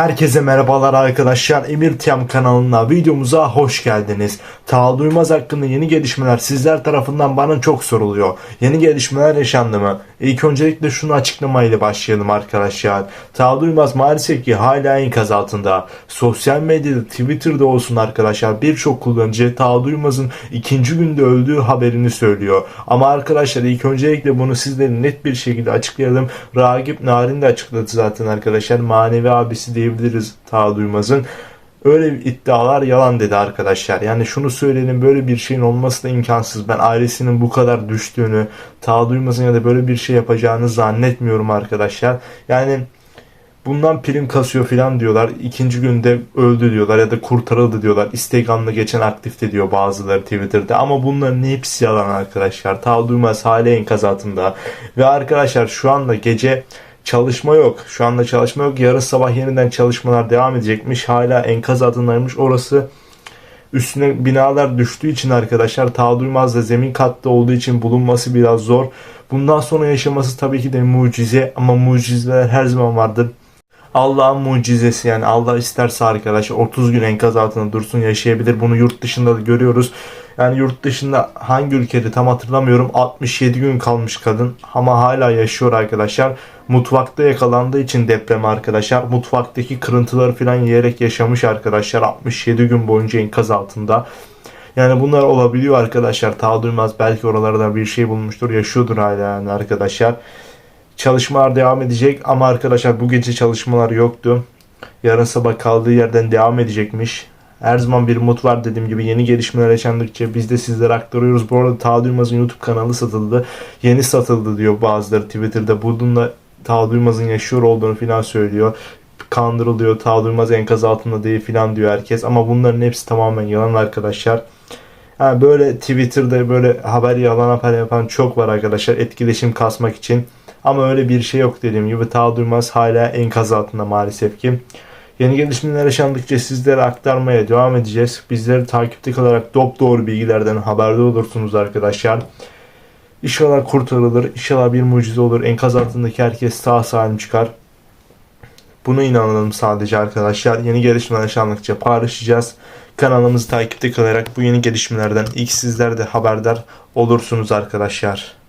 Herkese merhabalar arkadaşlar. Emir Tiyam kanalına videomuza hoş geldiniz. Taha Duymaz hakkında yeni gelişmeler sizler tarafından bana çok soruluyor. Yeni gelişmeler yaşandı mı? İlk öncelikle şunu açıklamayla başlayalım arkadaşlar. Taha Duymaz maalesef ki hala enkaz altında. Sosyal medyada Twitter'da olsun arkadaşlar birçok kullanıcı Taha Duymaz'ın ikinci günde öldüğü haberini söylüyor. Ama arkadaşlar ilk öncelikle bunu sizlere net bir şekilde açıklayalım. Ragip Narin de açıkladı zaten arkadaşlar. Manevi abisi diyebiliriz Taha Duymaz'ın. Öyle iddialar yalan dedi arkadaşlar. Yani şunu söyleyelim böyle bir şeyin olması da imkansız. Ben ailesinin bu kadar düştüğünü, Taha Duymaz'ın ya da böyle bir şey yapacağını zannetmiyorum arkadaşlar. Yani bundan prim kasıyor falan diyorlar. İkinci günde öldü diyorlar ya da kurtarıldı diyorlar. Instagram'da geçen aktifte diyor bazıları Twitter'da. Ama bunların hepsi yalan arkadaşlar. Taha Duymaz hala enkaz altında. Ve arkadaşlar şu anda gece çalışma yok. Şu anda çalışma yok. Yarın sabah yeniden çalışmalar devam edecekmiş. Hala enkaz altındaymış. Orası üstüne binalar düştüğü için arkadaşlar Taha Duymaz da zemin katta olduğu için bulunması biraz zor. Bundan sonra yaşaması tabii ki de mucize ama mucizeler her zaman vardır. Allah'ın mucizesi yani Allah isterse arkadaşlar 30 gün enkaz altında dursun yaşayabilir. Bunu yurt dışında da görüyoruz. Yani yurt dışında hangi ülkede tam hatırlamıyorum 67 gün kalmış kadın ama hala yaşıyor arkadaşlar. Mutfakta yakalandığı için deprem arkadaşlar. Mutfaktaki kırıntıları falan yiyerek yaşamış arkadaşlar 67 gün boyunca enkaz altında. Yani bunlar olabiliyor arkadaşlar. Ta duymaz belki oralarda bir şey bulmuştur. Yaşıyordur hala yani arkadaşlar. Çalışmalar devam edecek ama arkadaşlar bu gece çalışmalar yoktu. Yarın sabah kaldığı yerden devam edecekmiş. Her zaman bir umut var dediğim gibi yeni gelişmeler yaşandıkça biz de sizlere aktarıyoruz. Bu arada Taha Duymaz'ın YouTube kanalı satıldı. Yeni satıldı diyor bazıları Twitter'da. Bununla Taha Duymaz'ın yaşıyor olduğunu falan söylüyor. Kandırılıyor. Taha Duymaz enkaz altında değil falan diyor herkes. Ama bunların hepsi tamamen yalan arkadaşlar. Yani böyle Twitter'da böyle haber yalan haber yapan çok var arkadaşlar. Etkileşim kasmak için. Ama öyle bir şey yok dediğim gibi. Taha Duymaz hala enkaz altında maalesef ki. Yeni gelişmeler yaşandıkça sizlere aktarmaya devam edeceğiz. Bizleri takipte kalarak dop doğru bilgilerden haberdar olursunuz arkadaşlar. İnşallah kurtarılır. İnşallah bir mucize olur. Enkaz altındaki herkes sağ salim çıkar. Buna inanalım sadece arkadaşlar. Yeni gelişmeler yaşandıkça paylaşacağız. Kanalımızı takipte kalarak bu yeni gelişmelerden ilk sizler de haberdar olursunuz arkadaşlar.